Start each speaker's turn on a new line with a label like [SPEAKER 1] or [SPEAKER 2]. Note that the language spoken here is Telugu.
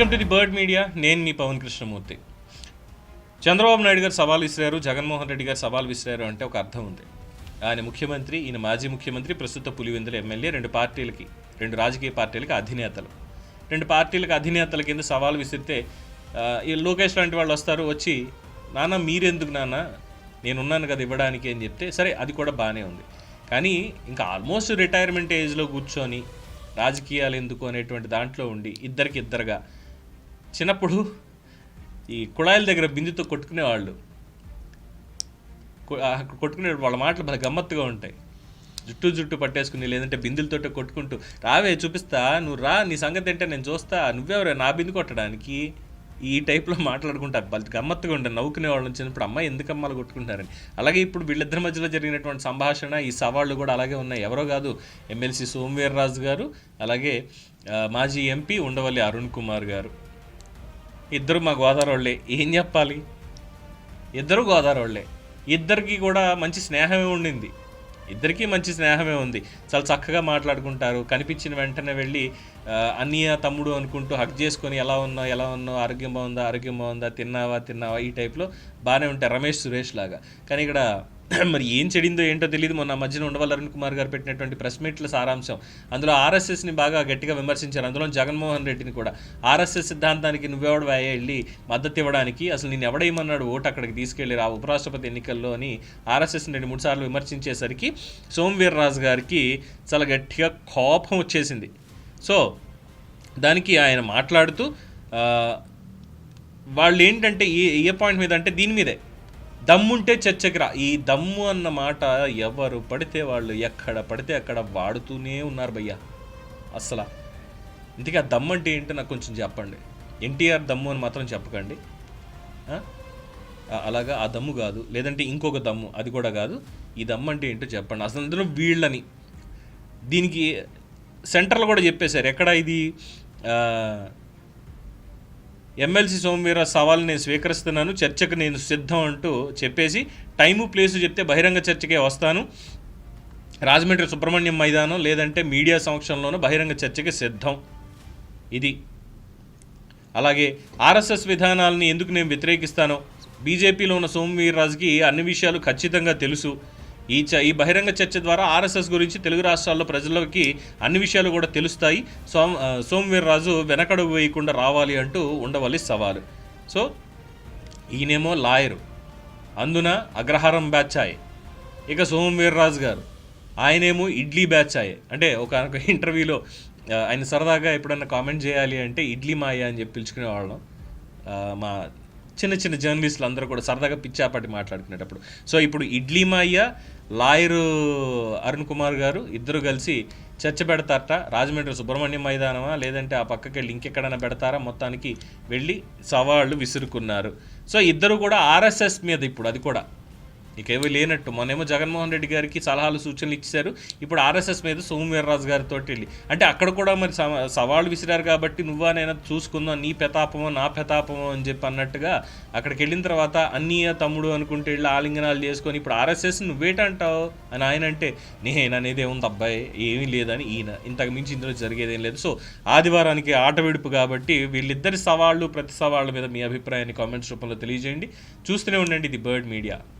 [SPEAKER 1] Welcome to the bird media. నేను మీ పవన్ కృష్ణమూర్తి. చంద్రబాబు నాయుడు గారు సవాల్ విసిరారు జగన్మోహన్ రెడ్డి గారు సవాల్ విసిరారు అంటే ఒక అర్థం ఉంది. ఆయన ముఖ్యమంత్రి ఈయన మాజీ ముఖ్యమంత్రి ప్రస్తుత పులివెందుల ఎమ్మెల్యే రెండు పార్టీలకి రెండు రాజకీయ పార్టీలకి అధినేతలు. రెండు పార్టీలకు అధినేతల కింద సవాల్ విసిరితే ఈ లోకేష్ లాంటి వాళ్ళు వస్తారు వచ్చి నాన్న మీరెందుకు నాన్న? నేనున్నాను కదా ఇవ్వడానికి అని చెప్తే సరే అది కూడా బాగానే ఉంది. కానీ ఇంకా ఆల్మోస్ట్ రిటైర్మెంట్ ఏజ్లో కూర్చొని రాజకీయాలు ఎందుకు అనేటువంటి దాంట్లో ఉండి ఇద్దరికి ఇద్దరుగా చిన్నప్పుడు ఈ కుళాయిల దగ్గర బిందుతో కొట్టుకునే వాళ్ళు. కొట్టుకునే వాళ్ళ మాటలు బాగా గమ్మత్తుగా ఉంటాయి. జుట్టు జుట్టు పట్టేసుకుని లేదంటే బిందులతో కొట్టుకుంటూ రావే చూపిస్తా నువ్వు రా నీ సంగతి ఏంటో నేను చూస్తా నువ్వెవరే నా బిందు కొట్టడానికి? ఈ టైప్లో మాట్లాడుకుంటారు. వాళ్ళు గమ్మత్తుగా ఉంటారు. నవ్వుకునే వాళ్ళు చిన్నప్పుడు అమ్మాయి ఎందుకు అమ్మాలు కొట్టుకుంటారని అలాగే ఇప్పుడు వీళ్ళిద్దరి మధ్యలో జరిగినటువంటి సంభాషణ ఈ సవాళ్ళు కూడా అలాగే ఉన్నాయి. ఎవరో కాదు ఎమ్మెల్సీ సోమవీర్రాజు గారు అలాగే మాజీ ఎంపీ ఉండవల్లి అరుణ్ కుమార్ గారు. ఇద్దరు మా గోదావరి వాళ్ళే ఏం చెప్పాలి? ఇద్దరు గోదావరి వాళ్ళే ఇద్దరికి కూడా మంచి స్నేహమే ఉండింది. ఇద్దరికీ మంచి స్నేహమే ఉంది. చాలా చక్కగా మాట్లాడుకుంటారు. కనిపించిన వెంటనే వెళ్ళి అన్నయ్య తమ్ముడు అనుకుంటూ హక్ చేసుకొని ఎలా ఉన్నావు? ఎలా ఉన్నావు? ఆరోగ్యం బాగుందా? ఆరోగ్యం బాగుందా? తిన్నావా? తిన్నావా? ఈ టైప్లో బాగానే ఉంటాయి రమేష్ సురేష్ లాగా. కానీ ఇక్కడ మరి ఏం చెడిందో ఏంటో తెలియదు మొన్న మధ్యన ఉండవల్ అరుణ్ కుమార్ గారు పెట్టినటువంటి ప్రెస్ మీట్ల సారాంశం. అందులో ఆర్ఎస్ఎస్ని బాగా గట్టిగా విమర్శించారు. అందులో జగన్మోహన్ రెడ్డిని కూడా. ఆర్ఎస్ఎస్ సిద్ధాంతానికి నువ్వెవడ వెళ్ళి మద్దతు ఇవ్వడానికి అసలు నేను ఎవడేయమన్నాడు? ఓటు అక్కడికి తీసుకెళ్ళి ఆ ఉపరాష్ట్రపతి ఎన్నికల్లో అని ఆర్ఎస్ఎస్ని రెండు మూడు సార్లు విమర్శించేసరికి సోమవీర్రాజు గారికి చాలా గట్టిగా కోపం వచ్చేసింది. సో దానికి ఆయన మాట్లాడుతూ వాళ్ళు ఏంటంటే ఏ ఏ పాయింట్ మీద అంటే దీని మీదే. దమ్ముంటే చర్చకి రా ఈ దమ్ము అన్న మాట ఎవరు పడితే వాళ్ళు ఎక్కడ పడితే అక్కడ వాడుతూనే ఉన్నారు భయ్యా. అస్సలు. ఇంతకీ ఆ దమ్ము అంటే ఏంటో నాకు కొంచెం చెప్పండి. ఎన్టీఆర్ దమ్ము అని మాత్రం చెప్పకండి. అలాగా ఆ దమ్ము కాదు. లేదంటే ఇంకొక దమ్ము అది కూడా కాదు. ఈ దమ్ము అంటే ఏంటో చెప్పండి. అసలు అందులో వీళ్ళని. దీనికి సెంటర్లో కూడా చెప్పేశారు. ఎక్కడ ఇది? ఎమ్మెల్సీ సోమవీర సవాల్ నేను స్వీకరిస్తున్నాను చర్చకు నేను సిద్ధం అంటూ చెప్పేసి టైము ప్లేసు చెప్తే బహిరంగ చర్చకే వస్తాను. రాజమండ్రి సుబ్రహ్మణ్యం మైదానం లేదంటే మీడియా సమక్షంలోనూ బహిరంగ చర్చకి సిద్ధం. ఇది. అలాగే ఆర్ఎస్ఎస్ విధానాలని ఎందుకు నేను వ్యతిరేకిస్తానో బీజేపీలో ఉన్న సోమవీర్రాజుకి అన్ని విషయాలు ఖచ్చితంగా తెలుసు. ఈ చ ఈ బహిరంగ చర్చ ద్వారా ఆర్ఎస్ఎస్ గురించి తెలుగు రాష్ట్రాల్లో ప్రజలకి అన్ని విషయాలు కూడా తెలుస్తాయి. సోమ సోమవీర్రాజు వెనకడు వేయకుండా రావాలి అంటూ ఉండవల్లి సవాలు. సో ఈయనేమో లాయరు. అందున అగ్రహారం బ్యాచాయ్ ఇక సోమవీర్రాజు గారు. ఆయనేమో ఇడ్లీ బ్యాచాయ్ అంటే ఒక ఇంటర్వ్యూలో ఆయన సరదాగా ఎప్పుడన్నా కామెంట్ చేయాలి అంటే ఇడ్లీ మాయ అని చెప్పి పిలుచుకునే వాళ్ళం మా చిన్న చిన్న జర్నలిస్టులు అందరూ కూడా సరదాగా పిచ్చాపాటి మాట్లాడుకునేటప్పుడు. సో ఇప్పుడు ఇడ్లీ మాయ్య లాయరు అరుణ్ కుమార్ గారు ఇద్దరు కలిసి చర్చ పెడతారట. రాజమండ్రి సుబ్రహ్మణ్యం మైదానమా లేదంటే ఆ పక్కకి వెళ్ళి ఇంకెక్కడైనా పెడతారా? మొత్తానికి వెళ్ళి సవాళ్ళు విసురుకున్నారు. సో ఇద్దరు కూడా ఆర్ఎస్ఎస్ మీద ఇప్పుడు అది కూడా ఇకేవీ లేనట్టు. మొన్నేమో జగన్మోహన్ రెడ్డి గారికి సలహాలు సూచనలు ఇచ్చారు ఇప్పుడు ఆర్ఎస్ఎస్ మీద సోమవీర్రాజు గారితో వెళ్ళి. అంటే అక్కడ కూడా మరి సవాళ్ళు విసిరారు కాబట్టి నువ్వా నేను చూసుకుందాం నీ పెతాపమో నా పెతాపమో అని చెప్పి అన్నట్టుగా అక్కడికి వెళ్ళిన తర్వాత అన్నీయ తమ్ముడు అనుకుంటే వెళ్ళి ఆలింగనాలు చేసుకొని ఇప్పుడు ఆర్ఎస్ఎస్ నువ్వేటంటావు? అని ఆయన అంటే నేను అనేది ఏముంది అబ్బాయి? ఏమీ లేదని ఈయన. ఇంతకు మించి ఇందులో జరిగేదేం లేదు. సో ఆదివారానికి ఆట విడుపు కాబట్టి వీళ్ళిద్దరి సవాళ్ళు ప్రతి సవాళ్ళ మీద మీ అభిప్రాయాన్ని కామెంట్స్ రూపంలో తెలియజేయండి. చూస్తూనే ఉండండి ది బర్డ్ మీడియా.